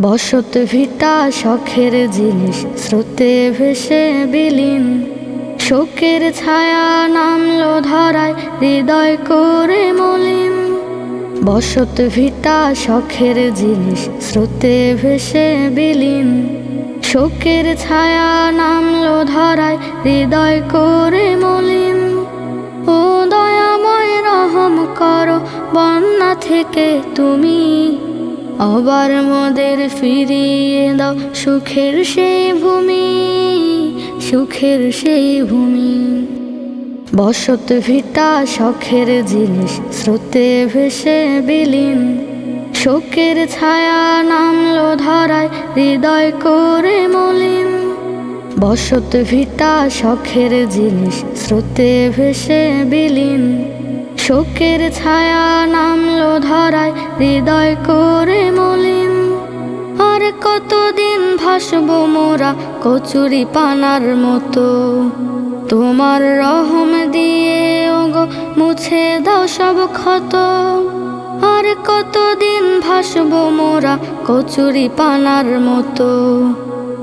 বসত ভিটা শখের জিনিস, স্রোতে ভেসে বিলীন। শোকের ছায়া নামলো ধরায়, হৃদয় করে মলিন। বসত ভিটা শখের জিনিস, স্রোতে ভেসে বিলীন। শোকের ছায়া নামলো ধরায়, হৃদয় করে মলিন। ও দয়াময় রহম করো, বন্যা থেকে তুমি। আবার মোদের ফিরিয়ে দাও সুখের সেই ভূমি, সুখের সেই ভূমি। বসত ভিটা শখের জিনিস, স্রোতে ভেসে বিলীন। শোকের ছায়া নামলো ধরায়, হৃদয় করে মলিন। বসত ভিটা শখের জিনিস, স্রোতে ভেসে বিলীন। শোকের ছায়া নামলো ধরায়, হৃদয় করে মলিন। আর কতদিন ভাসবো মোরা কচুরি পানার মতো? তোমার রহম দিয়ে, ওগো, মুছে দাও সব ক্ষত। আর কতদিন ভাসবো মোরা কচুরি পানার মতো?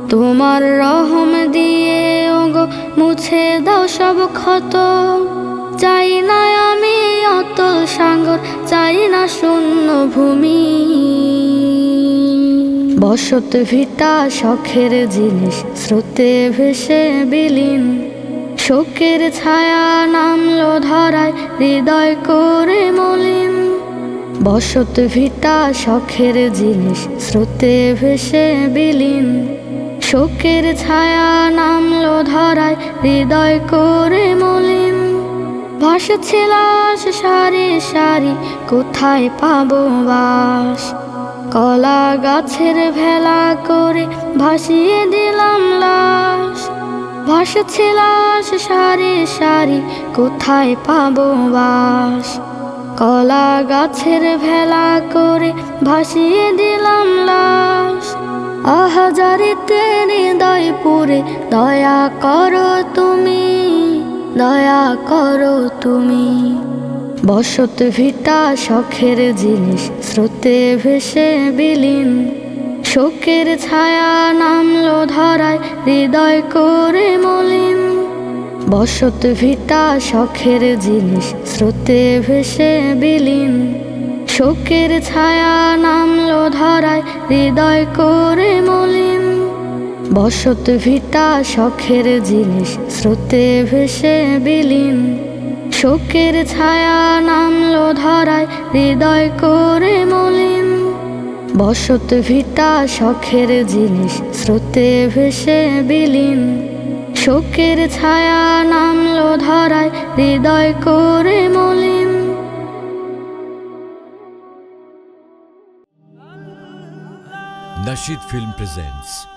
তোমার রহম দিয়ে, ওগো, মুছে দাও সব ক্ষত। চাই না আমি অতল সাগর, চাই না শূন্য ভূমি। বসত ভিটা শখের জিনিস, স্রোতে ভেসে বিলীন। শোকের ছায়া নামলো ধরায়, হৃদয় করে মলিন। বসত ভিটা শখের জিনিস, স্রোতে ভেসে বিলীন। শোকের ছায়া নামলো ধরায়, হৃদয় করে ভাসছে লাশ সারি সারি, কোথায় পাবো বাস? কলা গাছের ভেলা করে ভাসিয়ে দিলাম লাশ। ভাসছে লাশ সারি সারি, কোথায় পাবো বাস? কলা গাছের ভেলা করে ভাসিয়ে দিলাম লাশ। আহাজারিতে হৃদয় পুরে, দয়া করো তুমি। দয়া করো তুমি। বসত ভিটা শখের জিনিস, স্রোতে ভেসে বিলীন। শোকের ছায়া নামলো ধরায়, হৃদয় করে মলিন। বসত ভিটা শখের জিনিস, স্রোতে ভেসে বিলীন। শোকের ছায়া নামলো ধরায়, হৃদয় করে মলিন। বসত ভিটা শখের জিনিস, স্রোতে ভেসে বিলীন। শোকের ছায়া নামলো ধরায়, হৃদয় করে মলিন। বসত ভিটা শখের জিনিস, স্রোতে ভেসে বিলীন। শোকের ছায়া নামলো ধরায়, হৃদয় করে মলিন। Nashid Film presents